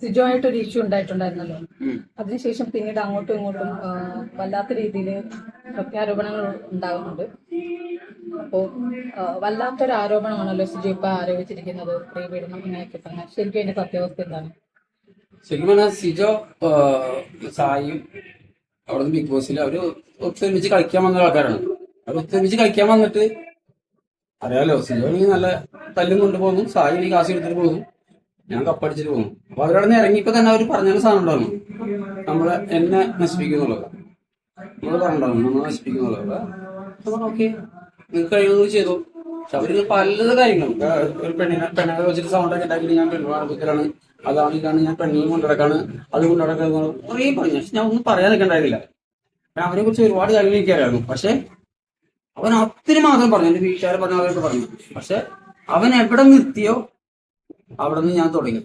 സിജോ ആയിട്ട് ഒരു ഇഷ്യൂ ഉണ്ടായിട്ടുണ്ടായിരുന്നല്ലോ. അതിനുശേഷം പിന്നീട് അങ്ങോട്ടും ഇങ്ങോട്ടും വല്ലാത്ത രീതിയിൽ പ്രത്യാരോപണങ്ങൾ ഉണ്ടാകുന്നുണ്ട്. അപ്പോൾ വല്ലാത്തൊരു ആരോപണമാണല്ലോ സിജോ ഇപ്പൊ ആരോപിച്ചിരിക്കുന്നത്. സ്ത്രീപീഡനം ഇങ്ങനെയൊക്കെ തന്നെ ശരിക്കും അതിന്റെ സത്യാവസ്ഥ എന്താണ്? ശരിക്കും പറഞ്ഞാൽ സിജോ സായും അവിടുന്ന് ബിഗ് ബോസിൽ അവർ ഒത്തൊരുമിച്ച് കളിക്കാൻ വന്ന ആൾക്കാരാണ്. അവർ ഒത്തൊരുമിച്ച് കളിക്കാൻ വന്നിട്ട് അറിയാലോ സിജോ ആണെങ്കിൽ നല്ല തല്ലും കൊണ്ടുപോകുന്നു സായി കാശ് എടുത്തിട്ട് പോകുന്നു. ഞാൻ കപ്പടിച്ചിട്ട് പോകുന്നു അപ്പൊ അവരവിടെ നിന്ന് ഇറങ്ങിയപ്പോ തന്നെ അവർ പറഞ്ഞ സാധനം ഉണ്ടാവും നമ്മളെ എന്നെ നശിപ്പിക്കുന്നുള്ളത്. നമ്മൾ പറഞ്ഞിട്ടുണ്ടാവും നമ്മളെ നശിപ്പിക്കുന്നുള്ളത്. ഓക്കെ നിങ്ങൾക്ക് കഴിയുന്നത് ചെയ്തു. പക്ഷെ അവർ പല കാര്യങ്ങളും. ഒരു പെണ്ണിനെ പെണ്ണെ വെച്ചിട്ട് സൗണ്ട് ഒക്കെ ഉണ്ടാക്കി ഞാൻ പെണ്ണുമാർക്കാണ് അതാണ് ഇതാണ് ഞാൻ പെണ്ണിനെ കൊണ്ടുനടക്കാണ്. അത് കൊണ്ടുനടക്കാണ് കുറേ പറഞ്ഞു. പക്ഷെ ഞാൻ ഒന്നും പറയാൻ നിൽക്കണ്ടായിരുന്നില്ല അവരെ കുറിച്ച് ഒരുപാട് കാര്യങ്ങൾ എനിക്കറിയായിരുന്നു പക്ഷെ അവൻ അത്തിന് മാത്രം പറഞ്ഞു. എന്റെ വീട്ടുകാരെ പറഞ്ഞു അവരൊക്കെ പറഞ്ഞു. പക്ഷെ അവൻ എവിടെ നിർത്തിയോ അവിടെ നിന്ന് ഞാൻ തുടങ്ങി.